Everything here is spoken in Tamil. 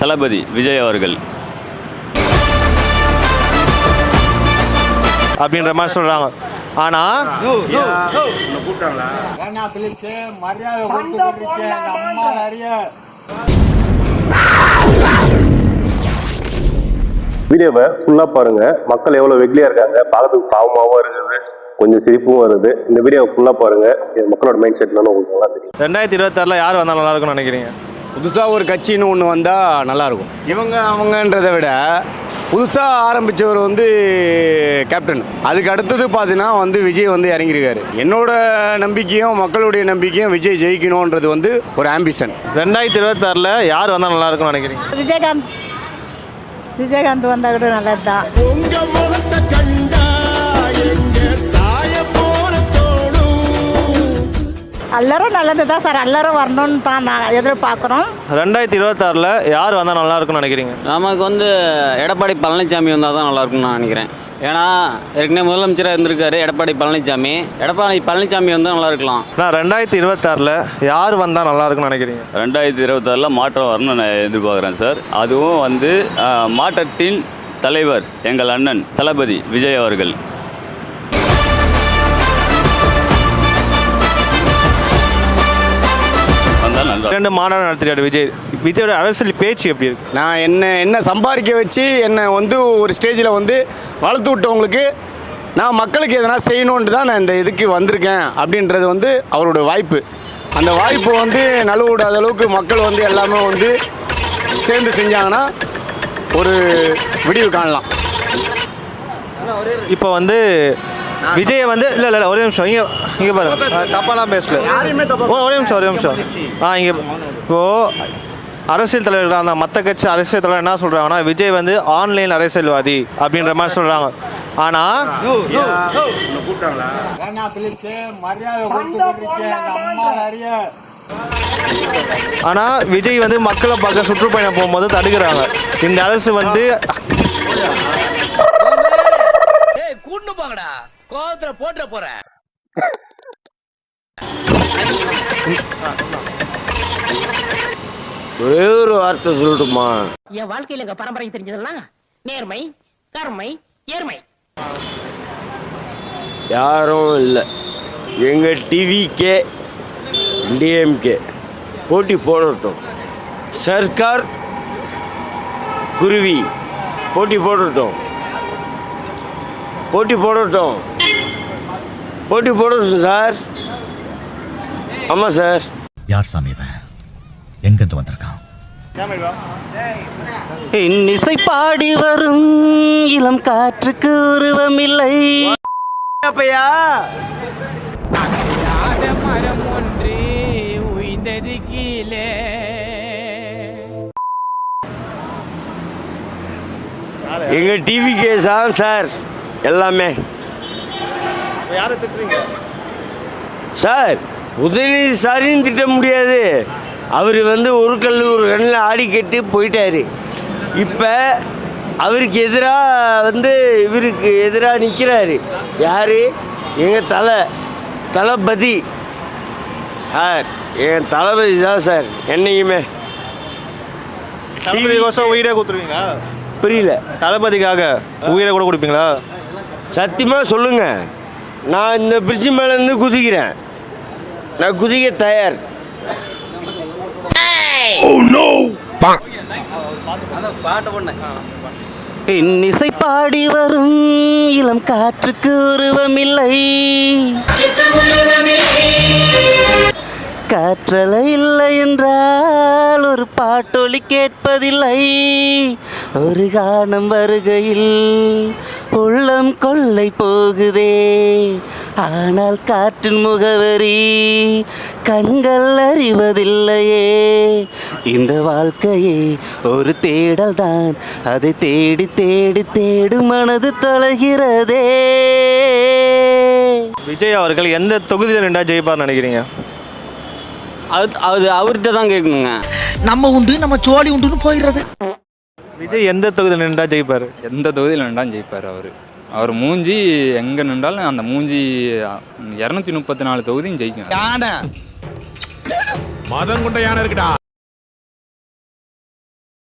தளபதி விஜய் அவர்கள். அப்படின்ற மாதிரி சொல்கிறாங்க ஆனால் வீடியோவை ஃபுல்லாக பாருங்க. மக்கள் எவ்வளோ வெகுலியாக இருக்காங்க. பார்க்கறதுக்கு பாவமாகவும் இருக்குது. கொஞ்சம் சிரிப்பும் வருது. இந்த வீடியோவை ஃபுல்லாக பாருங்க. இது மக்களோட மைண்ட் செட் என்னன்னு உங்களுக்கு நல்லா தெரியும். ரெண்டாயிரத்தி இருபத்தாறில் யார் வந்தால் நல்லா இருக்கும்னு நினைக்கிறீங்க? புதுசாக ஒரு கட்சின்னு ஒன்று வந்தால் நல்லாயிருக்கும். இவங்க அவங்கன்றதை விட புதுசாக ஆரம்பித்தவர் வந்து கேப்டன். அதுக்கு அடுத்தது பார்த்தீங்கன்னா வந்து விஜய் வந்து இறங்கியிருக்காரு. என்னோட நம்பிக்கையும் மக்களுடைய நம்பிக்கையும் விஜய் ஜெயிக்கணுன்றது வந்து ஒரு ஆம்பிஷன் ரெண்டாயிரத்தி இருபத்தாறில் யார் வந்தால் நல்லா இருக்கும்னு நினைக்கிறீங்க? விஜயகாந்த். விஜயகாந்த் வந்தால் கூட நல்லது தான் எல்லாரும் நல்லது தான் சார் எல்லாரும் வரணும்னு தான் நான் எதிர்பார்க்குறோம். ரெண்டாயிரத்தி இருபத்தாறில் யார் வந்தால் நல்லா இருக்கும்னு நினைக்கிறீங்க? நமக்கு வந்து எடப்பாடி பழனிசாமி வந்தால் தான் நல்லாயிருக்கும்னு நான் நினைக்கிறேன். ஏன்னா ஏற்கனவே முதலமைச்சராக இருந்திருக்காரு எடப்பாடி பழனிசாமி எடப்பாடி பழனிசாமி வந்தால் நல்லா இருக்கலாம் நான் ரெண்டாயிரத்தி இருபத்தாறில் யார் வந்தால் நல்லா இருக்கும்னு நினைக்கிறீங்க? ரெண்டாயிரத்தி இருபத்தாறில் மாற்றம் வரணும்னு நான் எதிர்பார்க்குறேன் சார். அதுவும் வந்து மாற்றத்தின் தலைவர் எங்கள் அண்ணன் தளபதி விஜய் அவர்கள். வந்தால் நல்லா ரெண்டு மாநாடு நடத்திட்டாரு விஜய். விஜயோட அரசியல் பேச்சு எப்படி இருக்கு? நான் என்ன என்ன சம்பாதிக்க வச்சு என்னை வந்து ஒரு ஸ்டேஜில் வந்து வளர்த்து விட்டவங்களுக்கு நான் மக்களுக்கு எதனா செய்யணுன்ட்டு தான் நான் இந்த இதுக்கு வந்திருக்கேன் அப்படின்றது வந்து அவரோட வாய்ப்பு. அந்த வாய்ப்பு வந்து நழுவ விடாத அளவுக்கு மக்கள் வந்து எல்லாமே வந்து சேர்ந்து செஞ்சாங்கன்னா ஒரு விடிவு காணலாம். இப்போ வந்து விஜய் வந்து இல்லை இல்லை ஒரே நிமிஷம். இங்கே இங்கே பாருங்க. தப்பாலாம் பேசல. ஓ, ஒரே நிமிஷம் ஒரே நிமிஷம். ஆ இங்கே இப்போது அரசியல் தலைவர்கள் அந்த மற்ற கட்சி அரசியல் தலைவர் என்ன சொல்கிறாங்கன்னா விஜய் வந்து ஆன்லைன் அரசியல்வாதி அப்படின்ற மாதிரி சொல்கிறாங்க ஆனால் ஆனால் விஜய் வந்து மக்களை பார்க்க சுற்றுப்பயணம் போகும்போது தடுக்கிறாங்க. இந்த அரசு வந்து கூட்டு போங்கடா. கோவத்துல போட்டுற போறேன் ஒரே ஒரு வார்த்தை சொல்லட்டுமா? என் வாழ்க்கையில எங்க பரம்பரை தெரிஞ்சதெல்லாம் நேர்மை கருமை ஏர்மை யாரும் இல்லை. எங்கள் டிவிக்கே டிஎம்கே போட்டி போடட்டும். சர்க்கார் குருவி போட்டி போடட்டும். போட்டி போடட்டும். போட்டி போடட்டும் சார். ஆமாம் சார். யார் சாமி இவன்? எங்கிருந்து வந்திருக்கான்? இன்னிசை பாடி வரும் இளம் காற்றுக்கு உருவமில்லை. அப்பையா? மரம் ஒன்று உய்ந்தது கீழே எங்கள் T V K sir sir. எல்லாமே. சார் உதயநிதி சாரின்னு திட்ட முடியாது. அவர் வந்து ஒரு கல் ஒரு கண்ணில் ஆடி கட்டி போயிட்டாரு. இப்போ அவருக்கு எதிராக வந்து இவருக்கு எதிராக நிற்கிறாரு யார்? எங்கள் தலை தளபதி. சார் என் தளபதி தான் சார் என்னைக்குமே. தளபதிக்கோசம் உயிரே கொடுத்துருவீங்களா? புரியல. தளபதிக்காக உயிரை கூட கொடுப்பீங்களா? சத்தியமாக சொல்லுங்கள் நான் இந்த பிரிட்ஜு மேலேருந்து குதிக்கிறேன். நான் குதிக்க தயார். இன்னிசை பாடி வரும். இளம் காற்றுக்கு உருவமில்லை. காற்றலை இல்லை என்றால் ஒரு பாட்டொலி கேட்பதில்லை. ஒரு கானம் வருகையில் உள்ளம் கொள்ளை போகுதே. ஆனால் காற்றின் முகவரி கண்கள் அறிவதில்லையே. இந்த வாழ்க்கையே ஒரு தேடல் தான் அதை தேடி தேடி தேடு மனது தொலைகிறதே. விஜய் அவர்கள் எந்த தொகுதியில் ரெண்டா ஜெயிப்பார் நினைக்கிறீங்க? அது அது அவர்கிட்ட தான் கேட்கணுங்க. நம்ம உண்டு நம்ம சோழி உண்டுன்னு போயிடுறது. விஜய் எந்த தொகுதியில் நின்றா ஜெயிப்பார்? எந்த தொகுதியில் நின்றாலும் ஜெயிப்பார் அவர்? அவர் மூஞ்சி எங்கே நின்றாலும் அந்த மூஞ்சி இரநூத்தி முப்பத்தி நாலு தொகுதியும் ஜெயிக்கும். மதம் கொண்ட யானை இருக்குடா.